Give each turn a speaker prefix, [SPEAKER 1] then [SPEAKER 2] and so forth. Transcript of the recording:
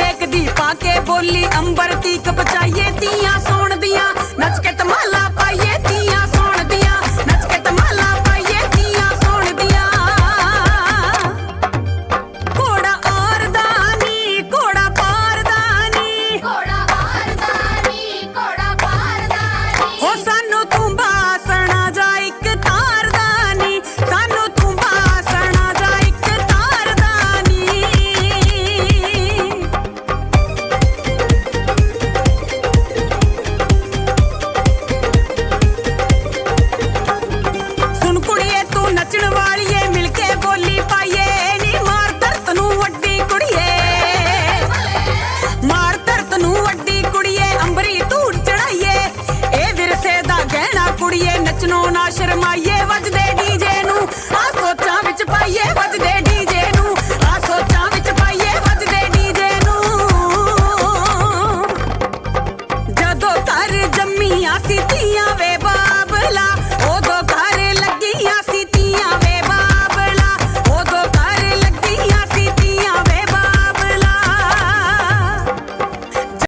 [SPEAKER 1] महक दी के बोली अंबर तीक बचाइए ਸੋਚ ਨੂੰ ਨਾ ਸ਼ਰਮਾਈਏ, ਵੱਜਦੇ ਡੀਜੇ ਨੂੰ। ਆ ਸੋਚਾਂ ਵਿੱਚ ਪਾਈਏ, ਵੱਜਦੇ ਡੀਜੇ ਨੂੰ। ਆ ਸੋਚਾਂ ਵਿੱਚ ਪਾਈਏ, ਵੱਜਦੇ ਡੀਜੇ ਨੂੰ। ਜਦੋਂ ਘਰ ਜੰਮੀਆਂ ਸੀ